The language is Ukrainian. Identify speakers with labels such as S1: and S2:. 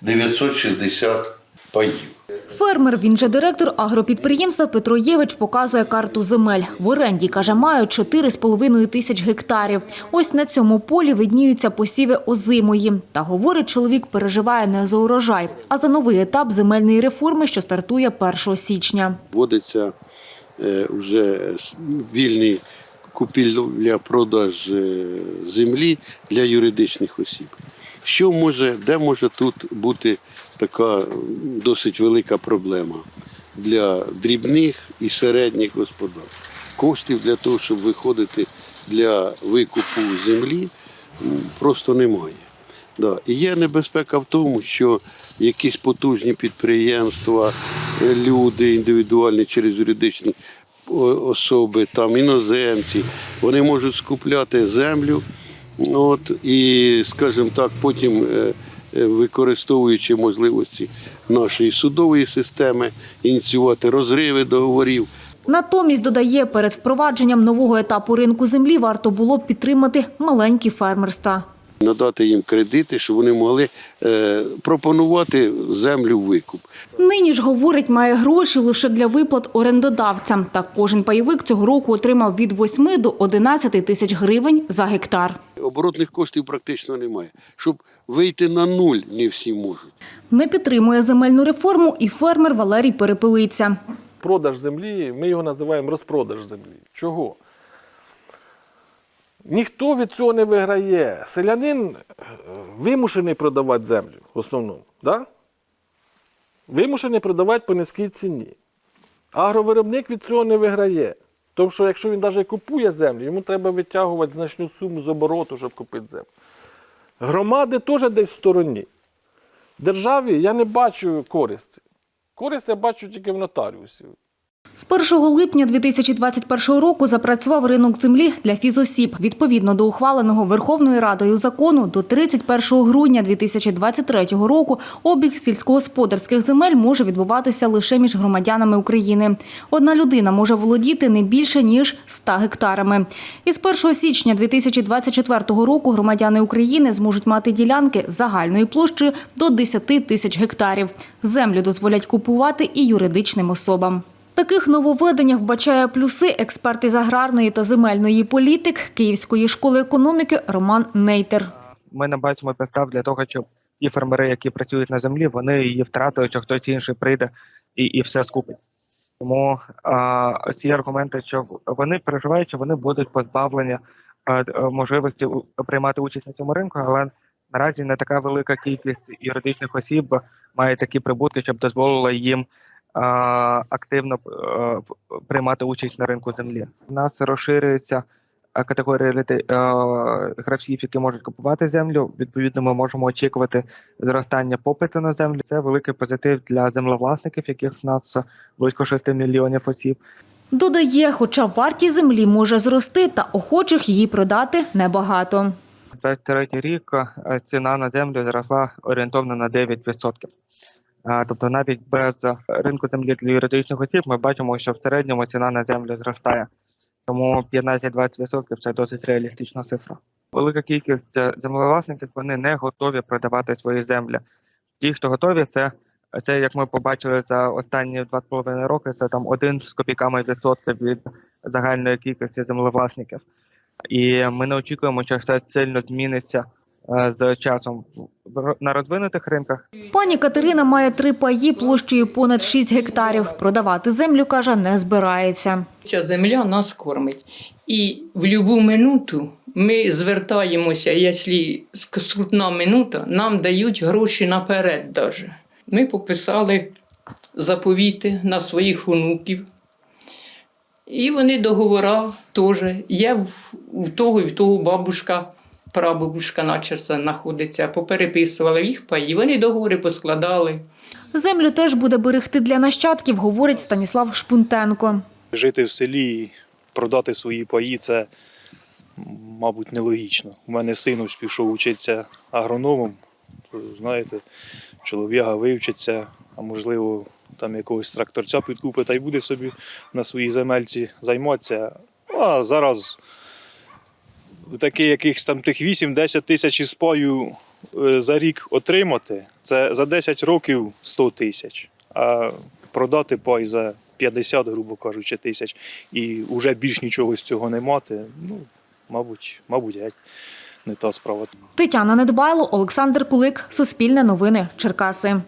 S1: 960 паїв.
S2: Фермер, він же директор агропідприємства Петро Євич показує карту земель. В оренді, каже, мають 4,5 тисяч гектарів. Ось на цьому полі видніються посіви озимої. Та, говорить, чоловік переживає не за урожай, а за новий етап земельної реформи, що стартує 1 січня.
S1: Вводиться е, вже вільний купівля-продаж е, землі для юридичних осіб. Що може, де може тут бути така досить велика проблема для дрібних і середніх господарств? Коштів для того, щоб виходити для викупу землі, просто немає. Да. І є небезпека в тому, що якісь потужні підприємства, е, люди індивідуальні через юридичні особи, там іноземці, вони можуть скупляти землю, от, і, скажімо так, потім, е, е, використовуючи можливості нашої судової системи, ініціювати розриви договорів.
S2: Натомість, додає, перед впровадженням нового етапу ринку землі варто було б підтримати маленькі фермерства.
S1: Надати їм кредити, щоб вони могли е, пропонувати землю в викуп.
S2: Нині ж, говорить, має гроші лише для виплат орендодавцям. Так кожен пайовик цього року отримав від 8 до 11 тисяч гривень за гектар.
S1: Оборотних коштів практично немає. Щоб вийти на нуль, не всі можуть.
S2: Не підтримує земельну реформу і фермер Валерій Перепелиця.
S3: Продаж землі, ми його називаємо розпродаж землі. Чого? Ніхто від цього не виграє. Селянин е, вимушений продавати землю в основному. Да? Вимушений продавати по низькій ціні. Агровиробник від цього не виграє. Тому що якщо він навіть купує землю, йому треба витягувати значну суму з обороту, щоб купити землю. Громади теж десь в стороні. Державі я не бачу користі. Користь я бачу тільки в нотаріусів.
S2: З 1 липня 2021 року запрацював ринок землі для фізосіб. Відповідно до ухваленого Верховною Радою закону, до 31 грудня 2023 року обіг сільськогосподарських земель може відбуватися лише між громадянами України. Одна людина може володіти не більше ніж 100 гектарами. Із 1 січня 2024 року громадяни України зможуть мати ділянки загальною площею до 10 тисяч гектарів. Землю дозволять купувати і юридичним особам. Таких нововведеннях вбачає плюси експерт із аграрної та земельної політик Київської школи економіки Роман Нейтер.
S4: ми не бачимо підстав для того, щоб ті фермери, які працюють на землі, вони її втратили, чи хтось інший прийде і, і все скупить. Тому а, ці аргументи, що вони переживають, що вони будуть позбавлені а, е, можливості приймати участь на цьому ринку, але наразі не така велика кількість юридичних осіб має такі прибутки, щоб дозволило їм а, активно е, приймати участь на ринку землі. У нас розширюється е, категорія е, гравців, які можуть купувати землю. Відповідно, ми можемо очікувати зростання попиту на землю. Це великий позитив для землевласників, яких в нас близько 6 мільйонів осіб.
S2: Додає, хоча вартість землі може зрости, та охочих її продати небагато.
S4: 23 рік ціна на землю зросла орієнтовно на 9%. Тобто навіть без ринку землі для юридичних осіб ми бачимо, що в середньому ціна на землю зростає. Тому 15-20% це досить реалістична цифра. Велика кількість е, землевласників вони не готові продавати свої землі. Ті, хто готові, це, це як ми побачили за останні 2,5 роки, це там один з копійками відсотка від загальної кількості землевласників. І ми не очікуємо, що це сильно зміниться е, з часом на розвинутих ринках.
S2: Пані Катерина має три паї площею понад 6 гектарів. Продавати землю, каже, не збирається.
S5: Ця земля нас кормить. І в будь-яку минуту ми звертаємося, якщо скрутна минута, нам дають гроші наперед. Даже. Ми пописали заповіти на своїх онуків. І вони договора теж. Є в, в того і в того бабушка, прабабушка начерця знаходиться, попереписували їх паї. Вони договори поскладали.
S2: Землю теж буде берегти для нащадків, говорить Станіслав Шпунтенко.
S6: жити в селі продати свої паї це, мабуть, нелогічно. У мене син ось пішов вчитися агрономом. То, знаєте, чоловіка вивчиться, а можливо, там якогось тракторця підкупить та й буде собі на своїй земельці займатися. А зараз таки якихось там тих 8-10 тисяч із паю е, за рік отримати, це за 10 років 100 тисяч, а продати пай за 50, грубо кажучи, тисяч, і вже більш нічого з цього не мати, ну, мабуть, мабуть, геть не та справа.
S2: Тетяна Недбайло, Олександр Кулик, Суспільне новини, Черкаси.